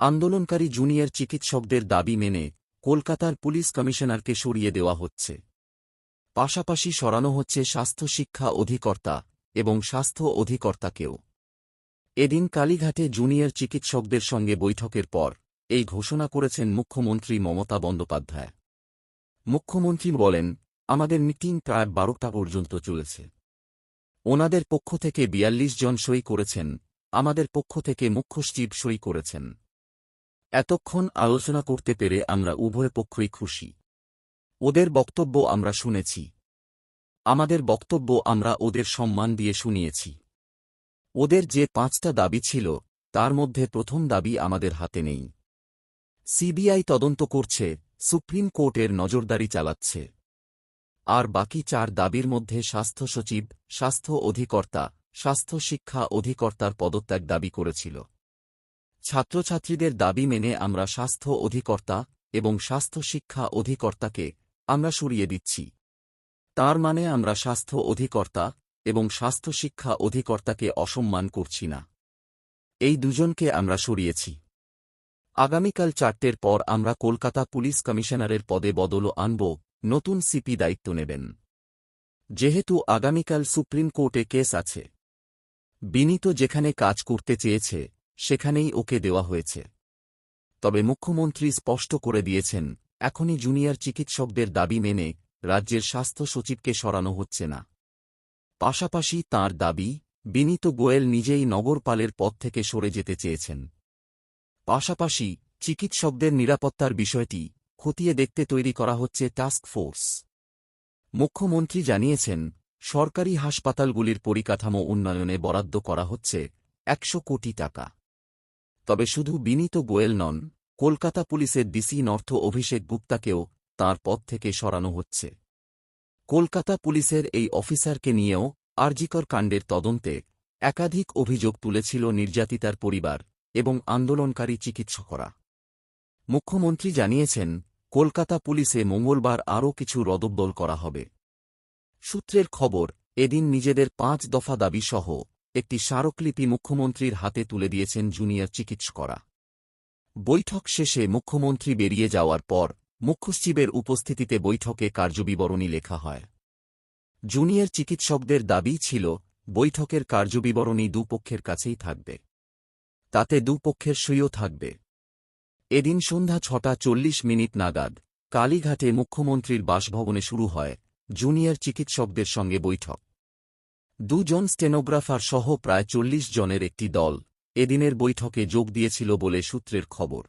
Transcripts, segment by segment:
আন্দোলনকারী জুনিয়র চিকিৎসকদের দাবি মেনে কলকাতার পুলিশ কমিশনারকে সরিয়ে দেওয়া হচ্ছে। পাশাপাশি সরানো হচ্ছে স্বাস্থ্য শিক্ষা অধিকর্তা এবং স্বাস্থ্য অধিকর্তাকেও। এদিন কালীঘাটে জুনিয়র চিকিৎসকদের সঙ্গে বৈঠকের পর এই ঘোষণা করেছেন মুখ্যমন্ত্রী মমতা বন্দ্যোপাধ্যায়। মুখ্যমন্ত্রী বলেন, আমাদের মিটিং প্রায় বারোটা পর্যন্ত চলেছে। ওনাদের পক্ষ থেকে বিয়াল্লিশ জন সই করেছেন। আমাদের পক্ষ থেকে মুখ্য সচিব সই করেছেন। এতক্ষণ আলোচনা করতে পেরে আমরা উভয় পক্ষই খুশি। ওদের বক্তব্য আমরা শুনেছি। আমাদের বক্তব্য আমরা ওদের সম্মান দিয়ে শুনিয়েছি। ওদের যে পাঁচটা দাবি ছিল, তার মধ্যে প্রথম দাবি আমাদের হাতে নেই। সিবিআই তদন্ত করছে, সুপ্রিম কোর্টের নজরদারি চালাচ্ছে। আর বাকি চার দাবির মধ্যে স্বাস্থ্য সচিব, স্বাস্থ্য অধিকর্তা, স্বাস্থ্য শিক্ষা অধিকর্তার পদত্যাগ দাবি করেছিল। ছাত্রছাত্রীদের দাবি মেনে আমরা স্বাস্থ্য অধিকর্তা এবং স্বাস্থ্য শিক্ষা অধিকর্তাকে আমরা সরিয়ে দিচ্ছি। তার মানে আমরা স্বাস্থ্য অধিকর্তা এবং স্বাস্থ্য শিক্ষা অধিকর্তাকে অসম্মান করছি না। এই দুজনকে আমরা সরিয়েছি। আগামীকাল চারটের পর আমরা কলকাতা পুলিশ কমিশনারের পদে বদলও আনব, নতুন সিপি দায়িত্ব নেবেন। যেহেতু আগামীকাল সুপ্রিম কোর্টে কেস আছে। বিনীত যেখানে কাজ করতে চেয়েছে সেখানেই ওকে দেওয়া হয়েছে। তবে মুখ্যমন্ত্রী স্পষ্ট করে দিয়েছেন, এখনই জুনিয়র চিকিৎসকদের দাবি মেনে রাজ্যের স্বাস্থ্য সচিবকে সরানো হচ্ছে না। পাশাপাশি তার দাবি, বিনীত গোয়েল নিজেই নগরপালের পদ থেকে সরে যেতে চেয়েছেন। পাশাপাশি চিকিৎসকদের নিরাপত্তার বিষয়টি খতিয়ে দেখতে তৈরি করা হচ্ছে টাস্ক ফোর্স। মুখ্যমন্ত্রী জানিয়েছেন, সরকারি হাসপাতালগুলির পরিকাঠামো উন্নয়নে বরাদ্দ করা হচ্ছে একশো কোটি টাকা। তবে শুধু বিনীত গোয়েল নন, কলকাতা পুলিশের ডিসি নর্থ অভিষেক গুপ্তাকেও তার পদ থেকে সরানো হচ্ছে। কলকাতা পুলিশের এই অফিসারকে নিয়েও আরজিকর কাণ্ডের তদন্তে একাধিক অভিযোগ তুলেছিল নির্যাতিতার পরিবার এবং আন্দোলনকারী চিকিৎসকরা। মুখ্যমন্ত্রী জানিয়েছেন, কলকাতা পুলিশে মঙ্গলবার আরও কিছু রদবদল করা হবে। সূত্রের খবর, এদিন নিজেদের পাঁচ দফা দাবি সহ একটি স্মারকলিপি মুখ্যমন্ত্রীর হাতে তুলে দিয়েছেন জুনিয়র চিকিৎসকরা। বৈঠক শেষে মুখ্যমন্ত্রী বেরিয়ে যাওয়ার পর মুখ্যসচিবের উপস্থিতিতে বৈঠকে কার্যবিবরণী লেখা হয়। জুনিয়র চিকিৎসকদের দাবি ছিল, বৈঠকের কার্যবিবরণী দুপক্ষের কাছেই থাকবে। তাতে দুপক্ষের সইও থাকবে। এদিন সন্ধ্যা ছটা চল্লিশ মিনিট নাগাদ কালীঘাটে মুখ্যমন্ত্রীর বাসভবনে শুরু হয় জুনিয়র চিকিৎসকদের সঙ্গে বৈঠক। দুজন স্টেনোগ্রাফার সহ প্রায় চল্লিশ জনের একটি দল এদিনের বৈঠকে যোগ দিয়েছিল বলে সূত্রের খবর।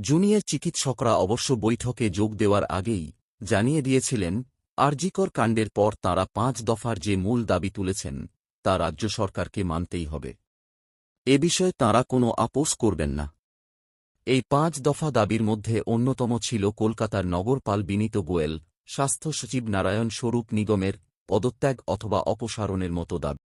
জুনিয়র চিকিৎসকরা অবশ্য বৈঠকে যোগ দেওয়ার আগেই জানিয়ে দিয়েছিলেন, আরজিকর কাণ্ডের পর তাঁরা পাঁচ দফার যে মূল দাবি তুলেছেন, তা রাজ্য সরকারকে মানতেই হবে। এ বিষয়ে তাঁরা কোনো আপোষ করবেন না। এই পাঁচ দফা দাবির মধ্যে অন্যতম ছিল কলকাতার নগরপাল বিনীত গোয়েল, স্বাস্থ্য সচিব নারায়ণ স্বরূপ নিগমের পদত্যাগ অথবা অপসারণের মতো দাবি।